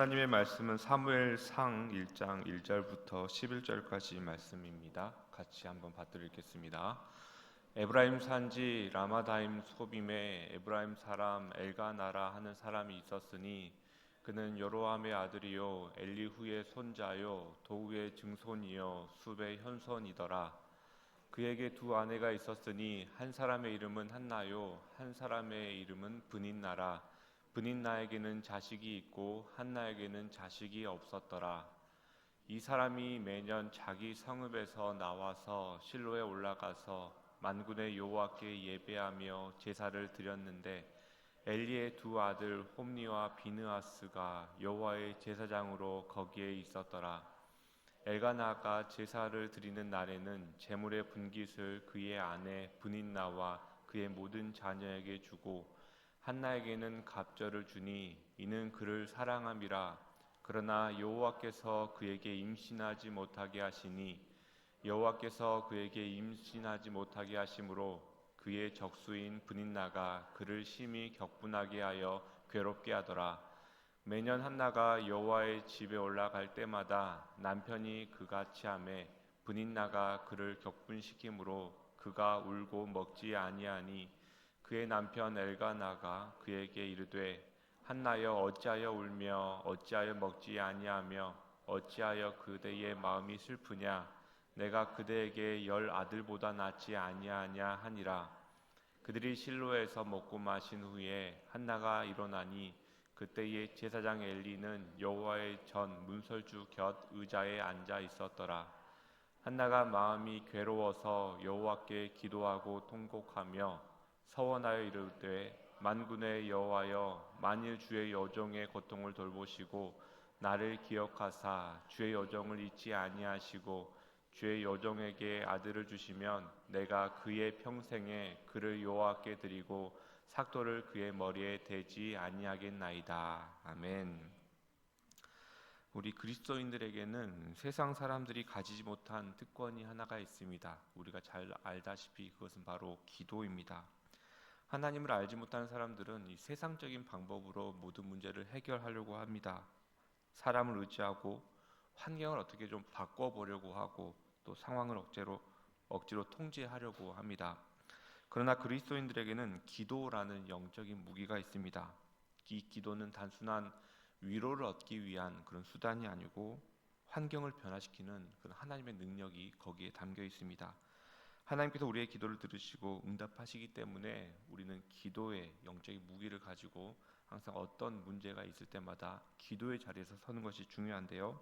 하나님의 말씀은 사무엘상 1장 1절부터 11절까지 말씀입니다. 같이 한번 받들겠습니다. 에브라임 산지 라마다임 소빔에 에브라임 사람 엘가나라 하는 사람이 있었으니 그는 여로함의 아들이요 엘리후의 손자요 도우의 증손이요 수의 현손이더라. 그에게 두 아내가 있었으니 한 사람의 이름은 한나요 한 사람의 이름은 브닌나라. 브닌나에게는 자식이 있고 한나에게는 자식이 없었더라. 이 사람이 매년 자기 성읍에서 나와서 실로에 올라가서 만군의 여호와께 예배하며 제사를 드렸는데 엘리의 두 아들 홈니와 비느하스가 여호와의 제사장으로 거기에 있었더라. 엘가나가 제사를 드리는 날에는 제물의 분깃을 그의 아내 브닌나와 그의 모든 자녀에게 주고 한나에게는 갑절을 주니 이는 그를 사랑함이라. 그러나 여호와께서 그에게 임신하지 못하게 하시니 여호와께서 그에게 임신하지 못하게 하심으로 그의 적수인 브닌나가 그를 심히 격분하게 하여 괴롭게 하더라. 매년 한나가 여호와의 집에 올라갈 때마다 남편이 그같이 하매 브닌나가 그를 격분시키므로 그가 울고 먹지 아니하니 그의 남편 엘가나가 그에게 이르되 한나여 어찌하여 울며 어찌하여 먹지 아니하며 어찌하여 그대의 마음이 슬프냐? 내가 그대에게 열 아들보다 낫지 아니하냐 하니라. 그들이 실로에서 먹고 마신 후에 한나가 일어나니 그때의 제사장 엘리는 여호와의 전 문설주 곁 의자에 앉아 있었더라. 한나가 마음이 괴로워서 여호와께 기도하고 통곡하며 서원하여 이르되 만군의 여호와여 만일 주의 여종의 고통을 돌보시고 나를 기억하사 주의 여종을 잊지 아니하시고 주의 여종에게 아들을 주시면 내가 그의 평생에 그를 여호와께 드리고 삭도를 그의 머리에 대지 아니하겠나이다. 아멘. 우리 그리스도인들에게는 세상 사람들이 가지지 못한 특권이 하나가 있습니다. 우리가 잘 알다시피 그것은 바로 기도입니다. 하나님을 알지 못하는 사람들은 이 세상적인 방법으로 모든 문제를 해결하려고 합니다. 사람을 의지하고 환경을 어떻게 좀 바꿔 보려고 하고 또 상황을 억지로 억지로 통제하려고 합니다. 그러나 그리스도인들에게는 기도라는 영적인 무기가 있습니다. 이 기도는 단순한 위로를 얻기 위한 그런 수단이 아니고 환경을 변화시키는 그런 하나님의 능력이 거기에 담겨 있습니다. 하나님께서 우리의 기도를 들으시고 응답하시기 때문에 우리는 기도의 영적인 무기를 가지고 항상 어떤 문제가 있을 때마다 기도의 자리에서 서는 것이 중요한데요.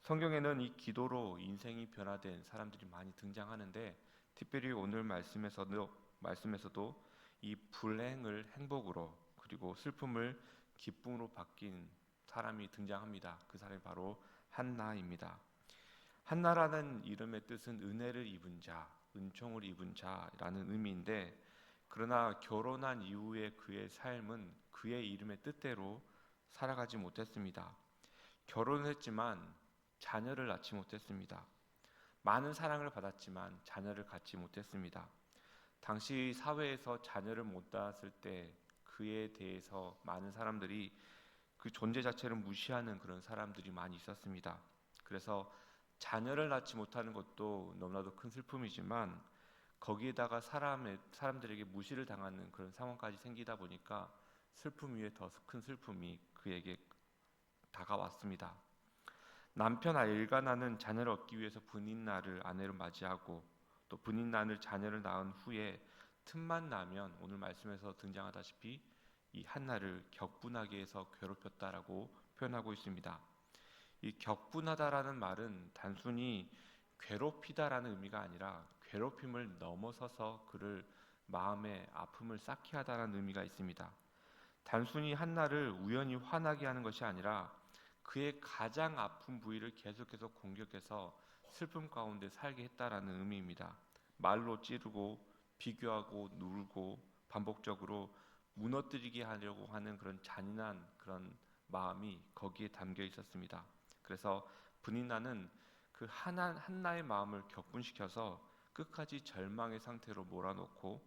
성경에는 이 기도로 인생이 변화된 사람들이 많이 등장하는데 특별히 오늘 말씀에서도 말씀에서도 이 불행을 행복으로 그리고 슬픔을 기쁨으로 바뀐 사람이 등장합니다. 그 사람이 바로 한나입니다. 한나라는 이름의 뜻은 은혜를 입은 자, 은총을 입은 자라는 의미인데 그러나 결혼한 이후에 그의 삶은 그의 이름의 뜻대로 살아가지 못했습니다. 결혼했지만 자녀를 낳지 못했습니다. 많은 사랑을 받았지만 자녀를 갖지 못했습니다. 당시 사회에서 자녀를 못 낳았을 때 그에 대해서 많은 사람들이 그 존재 자체를 무시하는 그런 사람들이 많이 있었습니다. 그래서 자녀를 낳지 못하는 것도 너무나도 큰 슬픔이지만 거기에다가 사람의 사람들에게 무시를 당하는 그런 상황까지 생기다 보니까 슬픔 위에 더 큰 슬픔이 그에게 다가왔습니다. 남편 엘가나는 자녀를 얻기 위해서 분인나를 아내로 맞이하고 또 분인나를 자녀를 낳은 후에 틈만 나면 오늘 말씀에서 등장하다시피 이 한나를 격분하게 해서 괴롭혔다라고 표현하고 있습니다. 이 격분하다라는 말은 단순히 괴롭히다라는 의미가 아니라 괴롭힘을 넘어서서 그를 마음의 아픔을 쌓게 하다라는 의미가 있습니다. 단순히 한나를 우연히 화나게 하는 것이 아니라 그의 가장 아픈 부위를 계속해서 공격해서 슬픔 가운데 살게 했다라는 의미입니다. 말로 찌르고 비교하고 누르고 반복적으로 무너뜨리게 하려고 하는 그런 잔인한 그런 마음이 거기에 담겨 있었습니다. 그래서 분인나는 그 하나 한나의 마음을 격분시켜서 끝까지 절망의 상태로 몰아놓고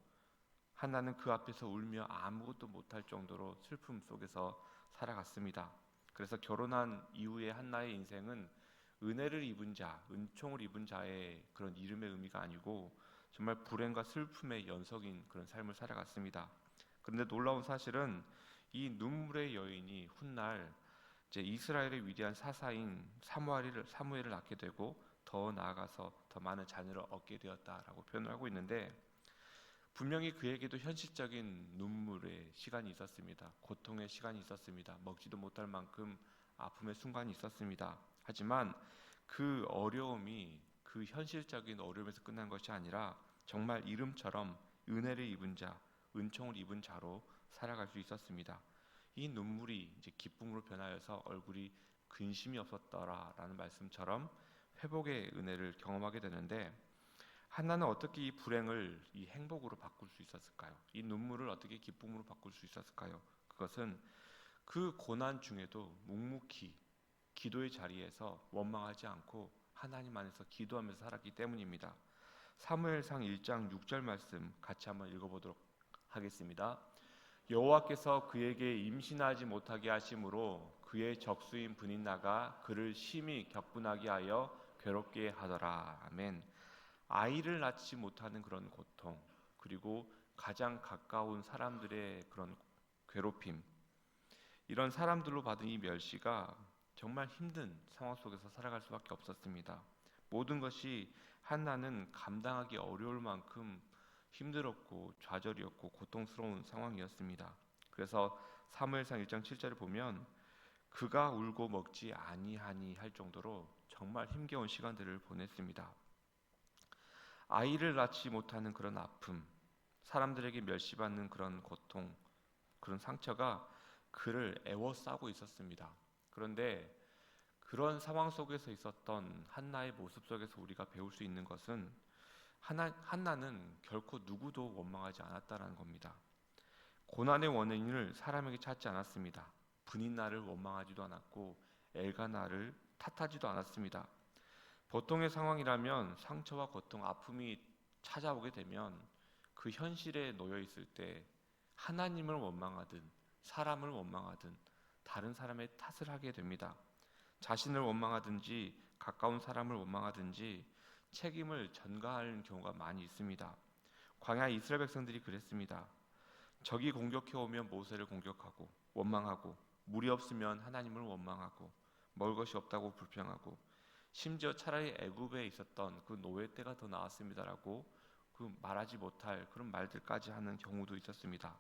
한나는 그 앞에서 울며 아무것도 못할 정도로 슬픔 속에서 살아갔습니다. 그래서 결혼한 이후에 한나의 인생은 은혜를 입은 자, 은총을 입은 자의 그런 이름의 의미가 아니고 정말 불행과 슬픔의 연속인 그런 삶을 살아갔습니다. 그런데 놀라운 사실은 이 눈물의 여인이 훗날 이제 이스라엘의 위대한 사사인 사무엘을 사무엘을 낳게 되고 더 나아가서 더 많은 자녀를 얻게 되었다라고 표현을 하고 있는데 분명히 그에게도 현실적인 눈물의 시간이 있었습니다. 고통의 시간이 있었습니다. 먹지도 못할 만큼 아픔의 순간이 있었습니다. 하지만 그 어려움이 그 현실적인 어려움에서 끝난 것이 아니라 정말 이름처럼 은혜를 입은 자, 은총을 입은 자로 살아갈 수 있었습니다. 이 눈물이 이제 기쁨으로 변하여서 얼굴이 근심이 없었더라라는 말씀처럼 회복의 은혜를 경험하게 되는데 한나는 어떻게 이 불행을 이 행복으로 바꿀 수 있었을까요? 이 눈물을 어떻게 기쁨으로 바꿀 수 있었을까요? 그것은 그 고난 중에도 묵묵히 기도의 자리에서 원망하지 않고 하나님 안에서 기도하면서 살았기 때문입니다. 사무엘상 1장 6절 말씀 같이 한번 읽어보도록 하겠습니다. 여호와께서 그에게 임신하지 못하게 하심으로 그의 적수인 분인나가 그를 심히 격분하게 하여 괴롭게 하더라. 아멘. 아이를 낳지 못하는 그런 고통 그리고 가장 가까운 사람들의 그런 괴롭힘 이런 사람들로 받은 이 멸시가 정말 힘든 상황 속에서 살아갈 수밖에 없었습니다. 모든 것이 한나는 감당하기 어려울 만큼 힘들었고 좌절이었고 고통스러운 상황이었습니다. 그래서 사무엘상 1장 7절을 보면 그가 울고 먹지 아니하니 할 정도로 정말 힘겨운 시간들을 보냈습니다. 아이를 낳지 못하는 그런 아픔, 사람들에게 멸시받는 그런 고통, 그런 상처가 그를 애워싸고 있었습니다. 그런데 그런 상황 속에서 있었던 한나의 모습 속에서 우리가 배울 수 있는 것은 하나, 한나는 결코 누구도 원망하지 않았다라는 겁니다. 고난의 원인을 사람에게 찾지 않았습니다. 분인나를 원망하지도 않았고 엘가나를 탓하지도 않았습니다. 보통의 상황이라면 상처와 고통, 아픔이 찾아오게 되면 그 현실에 놓여 있을 때 하나님을 원망하든 사람을 원망하든 다른 사람의 탓을 하게 됩니다. 자신을 원망하든지 가까운 사람을 원망하든지 책임을 전가하는 경우가 많이 있습니다. 광야 이스라엘 백성들이 그랬습니다. 적이 공격해 오면 모세를 공격하고 원망하고 물이 없으면 하나님을 원망하고 먹을 것이 없다고 불평하고 심지어 차라리 애굽에 있었던 그 노예 때가 더 나았습니다라고 그 말하지 못할 그런 말들까지 하는 경우도 있었습니다.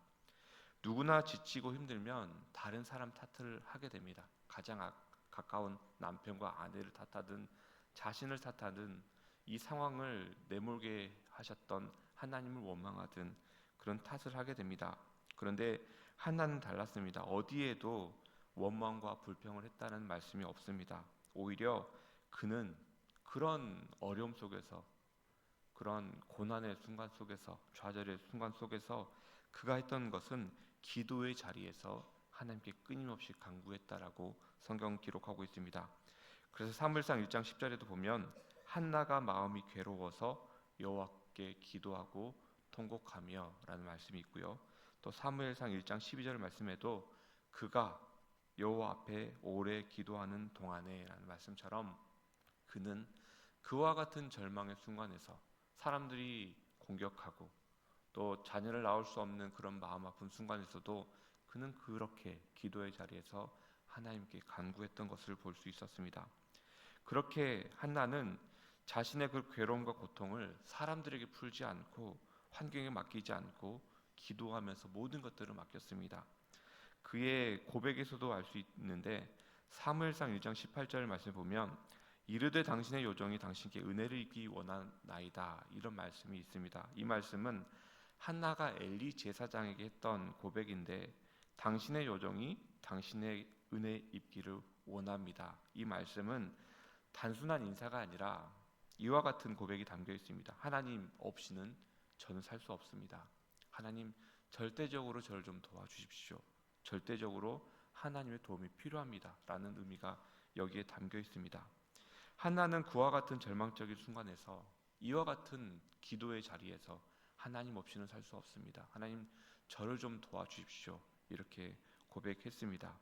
누구나 지치고 힘들면 다른 사람 탓을 하게 됩니다. 가장 가까운 남편과 아내를 탓하든 자신을 탓하든 이 상황을 내몰게 하셨던 하나님을 원망하든 그런 탓을 하게 됩니다. 그런데 하나는 달랐습니다. 어디에도 원망과 불평을 했다는 말씀이 없습니다. 오히려 그는 그런 어려움 속에서 그런 고난의 순간 속에서 좌절의 순간 속에서 그가 했던 것은 기도의 자리에서 하나님께 끊임없이 간구했다라고 성경 기록하고 있습니다. 그래서 사무엘상 1장 10절에도 보면 한나가 마음이 괴로워서 여호와께 기도하고 통곡하며라는 말씀이 있고요. 또 사무엘상 1장 12절 말씀에도 그가 여호와 앞에 오래 기도하는 동안에라는 말씀처럼 그는 그와 같은 절망의 순간에서 사람들이 공격하고 또 자녀를 낳을 수 없는 그런 마음 아픈 순간에서도 그는 그렇게 기도의 자리에서 하나님께 간구했던 것을 볼 수 있었습니다. 그렇게 한나는 자신의 그 괴로움과 고통을 사람들에게 풀지 않고 환경에 맡기지 않고 기도하면서 모든 것들을 맡겼습니다. 그의 고백에서도 알 수 있는데 사무엘상 1장 18절 말씀 보면 이르되 당신의 요정이 당신께 은혜를 입기 원하나이다 이런 말씀이 있습니다. 이 말씀은 한나가 엘리 제사장에게 했던 고백인데 당신의 요정이 당신의 은혜 입기를 원합니다. 이 말씀은 단순한 인사가 아니라 이와 같은 고백이 담겨 있습니다. 하나님 없이는 저는 살 수 없습니다. 하나님 절대적으로 저를 좀 도와주십시오. 절대적으로 하나님의 도움이 필요합니다. 라는 의미가 여기에 담겨 있습니다. 한나는 그와 같은 절망적인 순간에서 이와 같은 기도의 자리에서 하나님 없이는 살 수 없습니다. 하나님 저를 좀 도와주십시오. 이렇게 고백했습니다.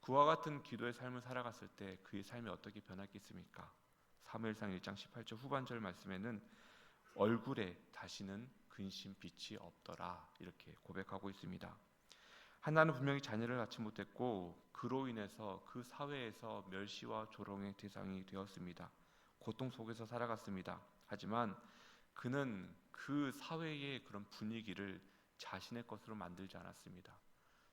그와 같은 기도의 삶을 살아갔을 때 그의 삶이 어떻게 변했겠습니까? 사무엘상 1장 18절 후반절 말씀에는 얼굴에 다시는 근심 빛이 없더라 이렇게 고백하고 있습니다. 한나는 분명히 자녀를 낳지 못했고 그로 인해서 그 사회에서 멸시와 조롱의 대상이 되었습니다. 고통 속에서 살아갔습니다. 하지만 그는 그 사회의 그런 분위기를 자신의 것으로 만들지 않았습니다.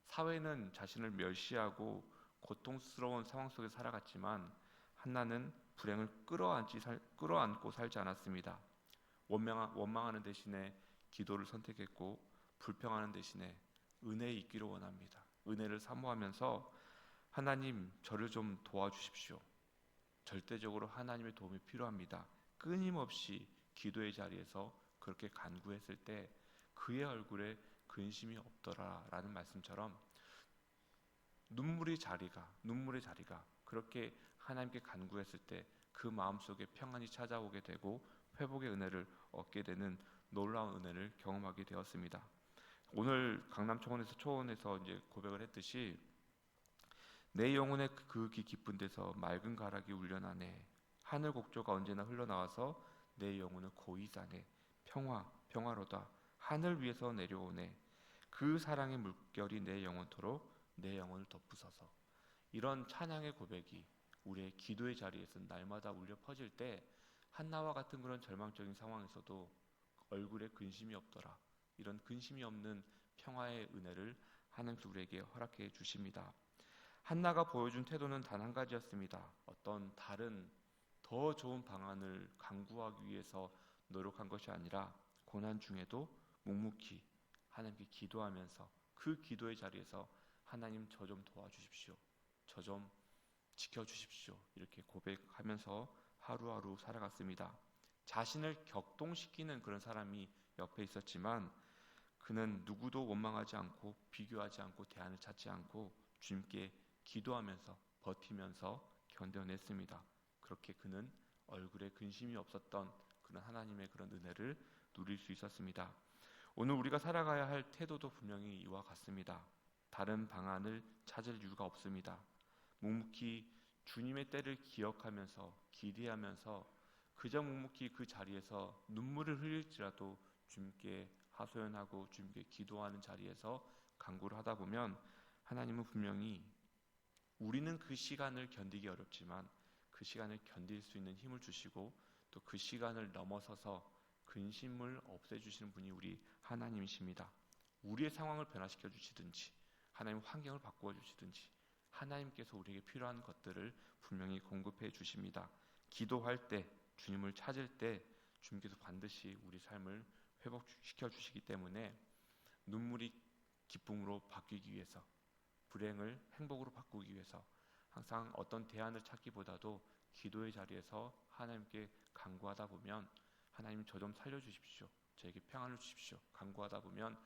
사회는 자신을 멸시하고 고통스러운 상황 속에 살아갔지만 한나는 불행을 끌어안지 살, 끌어안고 살지 않았습니다. 원망, 원망하는 대신에 기도를 선택했고 불평하는 대신에 은혜에 있기를 원합니다. 은혜를 사모하면서 하나님 저를 좀 도와주십시오. 절대적으로 하나님의 도움이 필요합니다. 끊임없이 기도의 자리에서 그렇게 간구했을 때 그의 얼굴에 근심이 없더라라는 말씀처럼 눈물의 자리가 눈물의 자리가 그렇게 하나님께 간구했을 때 그 마음속에 평안이 찾아오게 되고 회복의 은혜를 얻게 되는 놀라운 은혜를 경험하게 되었습니다. 오늘 강남 초원에서 초원에서 이제 고백을 했듯이 내 영혼의 그 깊은 데서 맑은 가락이 울려나네. 하늘 곡조가 언제나 흘러나와서 내 영혼을 고이 사네. 평화 평화로다. 하늘 위에서 내려오네. 그 사랑의 물결이 내 영혼토록 내 영혼을 덮으소서. 이런 찬양의 고백이 우리의 기도의 자리에서 날마다 울려 퍼질 때 한나와 같은 그런 절망적인 상황에서도 얼굴에 근심이 없더라 이런 근심이 없는 평화의 은혜를 하나님께서 우리에게 허락해 주십니다. 한나가 보여준 태도는 단 한 가지였습니다. 어떤 다른 더 좋은 방안을 강구하기 위해서 노력한 것이 아니라 고난 중에도 묵묵히 하나님께 기도하면서 그 기도의 자리에서 하나님 저 좀 도와주십시오. 저좀 지켜주십시오. 이렇게 고백하면서 하루하루 살아갔습니다. 자신을 격동시키는 그런 사람이 옆에 있었지만 그는 누구도 원망하지 않고 비교하지 않고 대안을 찾지 않고 주님께 기도하면서 버티면서 견뎌냈습니다. 그렇게 그는 얼굴에 근심이 없었던 그런 하나님의 그런 은혜를 누릴 수 있었습니다. 오늘 우리가 살아가야 할 태도도 분명히 이와 같습니다. 다른 방안을 찾을 이유가 없습니다. 묵묵히 주님의 때를 기억하면서 기대하면서 그저 묵묵히 그 자리에서 눈물을 흘릴지라도 주님께 하소연하고 주님께 기도하는 자리에서 간구를 하다 보면 하나님은 분명히 우리는 그 시간을 견디기 어렵지만 그 시간을 견딜 수 있는 힘을 주시고 또 그 시간을 넘어서서 근심을 없애주시는 분이 우리 하나님이십니다. 우리의 상황을 변화시켜 주시든지 하나님 환경을 바꾸어 주시든지 하나님께서 우리에게 필요한 것들을 분명히 공급해 주십니다. 기도할 때 주님을 찾을 때 주님께서 반드시 우리 삶을 회복시켜 주시기 때문에 눈물이 기쁨으로 바뀌기 위해서 불행을 행복으로 바꾸기 위해서 항상 어떤 대안을 찾기보다도 기도의 자리에서 하나님께 간구하다 보면 하나님 저 좀 살려 주십시오. 저에게 평안을 주십시오. 간구하다 보면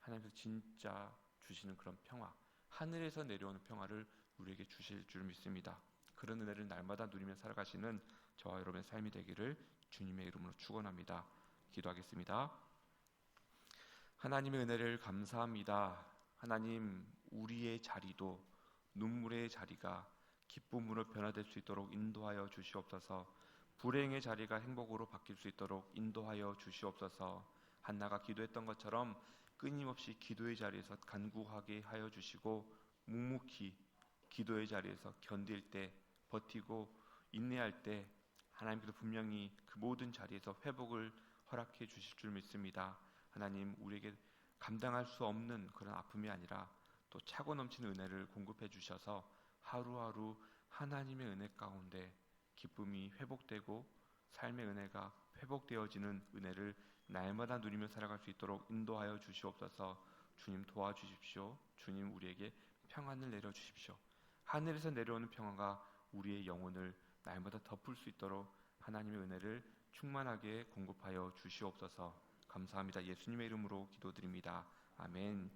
하나님께서 진짜 주시는 그런 평화, 하늘에서 내려오는 평화를 우리에게 주실 줄 믿습니다. 그런 은혜를 날마다 누리며 살아가시는 저와 여러분의 삶이 되기를 주님의 이름으로 축원합니다. 기도하겠습니다. 하나님의 은혜를 감사합니다. 하나님 우리의 자리도 눈물의 자리가 기쁨으로 변화될 수 있도록 인도하여 주시옵소서. 불행의 자리가 행복으로 바뀔 수 있도록 인도하여 주시옵소서. 한나가 기도했던 것처럼 끊임없이 기도의 자리에서 간구하게 하여 주시고 묵묵히 기도의 자리에서 견딜 때 버티고 인내할 때 하나님께서 분명히 그 모든 자리에서 회복을 허락해 주실 줄 믿습니다. 하나님 우리에게 감당할 수 없는 그런 아픔이 아니라 또 차고 넘치는 은혜를 공급해 주셔서 하루하루 하나님의 은혜 가운데 기쁨이 회복되고 삶의 은혜가 회복되어지는 은혜를 날마다 누리며 살아갈 수 있도록 인도하여 주시옵소서. 주님 도와주십시오. 주님 우리에게 평안을 내려 주십시오. 하늘에서 내려오는 평화가 우리의 영혼을 날마다 덮을 수 있도록 하나님의 은혜를 충만하게 공급하여 주시옵소서. 감사합니다. 예수님의 이름으로 기도드립니다. 아멘.